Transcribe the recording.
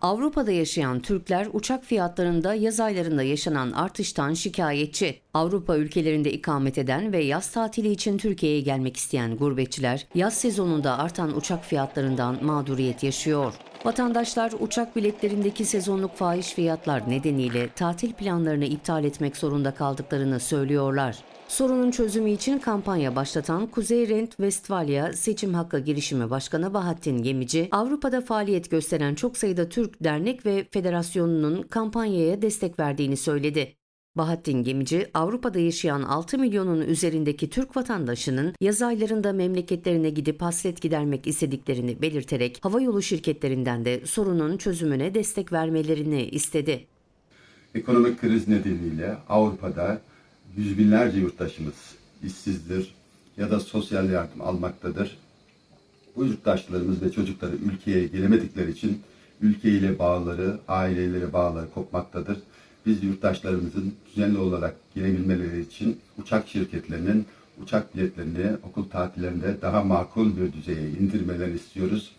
Avrupa'da yaşayan Türkler uçak fiyatlarında yaz aylarında yaşanan artıştan şikayetçi. Avrupa ülkelerinde ikamet eden ve yaz tatili için Türkiye'ye gelmek isteyen gurbetçiler yaz sezonunda artan uçak fiyatlarından mağduriyet yaşıyor. Vatandaşlar uçak biletlerindeki sezonluk fahiş fiyatlar nedeniyle tatil planlarını iptal etmek zorunda kaldıklarını söylüyorlar. Sorunun çözümü için kampanya başlatan Kuzey Rent Westfalia Seçim Hakkı Girişimi Başkanı Bahattin Gemici, Avrupa'da faaliyet gösteren çok sayıda Türk dernek ve federasyonunun kampanyaya destek verdiğini söyledi. Bahattin Gemici, Avrupa'da yaşayan 6 milyonun üzerindeki Türk vatandaşının yaz aylarında memleketlerine gidip hasret gidermek istediklerini belirterek havayolu şirketlerinden de sorunun çözümüne destek vermelerini istedi. Ekonomik kriz nedeniyle Avrupa'da yüz binlerce yurttaşımız işsizdir ya da sosyal yardım almaktadır. Bu yurttaşlarımız ve çocukları ülkeye gelemedikleri için ülkeyle bağları, aileleri bağları kopmaktadır. Biz yurttaşlarımızın düzenli olarak gelebilmeleri için uçak şirketlerinin uçak biletlerini okul tatillerinde daha makul bir düzeye indirmelerini istiyoruz.